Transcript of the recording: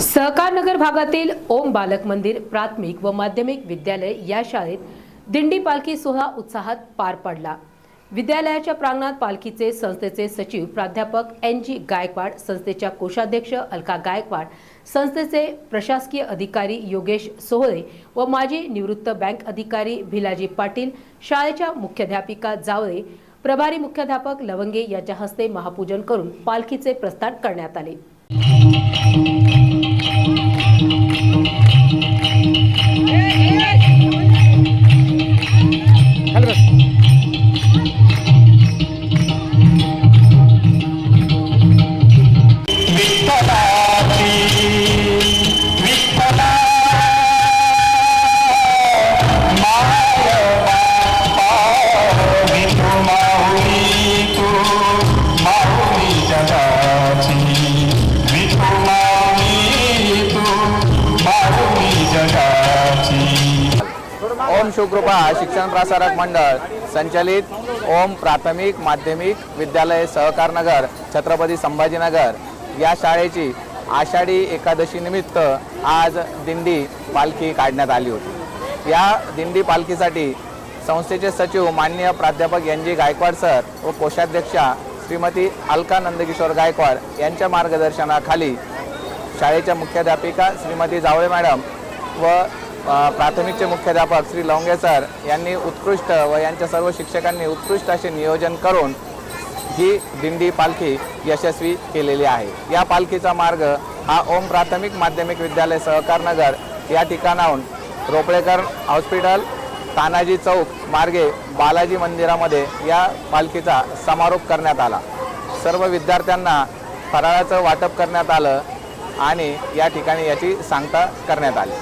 सहकारनगर भागातील ओम बालक मंदिर प्राथमिक व माध्यमिक विद्यालय या शाळेत दिंडी पालखी सोहळा उत्साहात पार पडला. विद्यालयाच्या प्रांगणात पालखीचे संस्थेचे सचिव प्राध्यापक एन जी गायकवाड संस्थेच्या कोषाध्यक्ष अलका गायकवाड संस्थेचे प्रशासकीय अधिकारी योगेश सोहळे व माजी निवृत्त बँक अधिकारी भिलाजी पाटील शाळेच्या मुख्याध्यापिका जावळे प्रभारी मुख्याध्यापक लवंगे यांच्या हस्ते महापूजन करून पालखीचे प्रस्थान करण्यात आले. ओम शिवकृपा शिक्षण प्रसारक मंडळ संचलित ओम प्राथमिक माध्यमिक विद्यालय सहकारनगर छत्रपती संभाजीनगर. या शाळेची आषाढी एकादशी निमित्त आज दिंडी पालखी काढण्यात आली होती. या दिंडी पालखीसाठी संस्थेचे सचिव मान्य प्राध्यापक एन जी गायकवाड सर व कोषाध्यक्षा श्रीमती अलका नंदकिशोर गायकवाड यांच्या मार्गदर्शनाखाली शाळेच्या मुख्याध्यापिका श्रीमती जावळे मॅडम व प्राथमिकचे मुख्याध्यापक श्री लवंगे सर यांनी उत्कृष्ट व यांच्या सर्व शिक्षकांनी उत्कृष्ट असे नियोजन करून ही दिंडी पालखी यशस्वी केलेली आहे. या पालखीचा मार्ग हा ओम प्राथमिक माध्यमिक विद्यालय सहकारनगर या ठिकाणाहून रोपळेकर हॉस्पिटल तानाजी चौक मार्गे बालाजी मंदिरामध्ये या पालखीचा समारोप करण्यात आला. सर्व विद्यार्थ्यांना फराळाचं वाटप करण्यात आलं आणि या ठिकाणी याची सांगता करण्यात आली.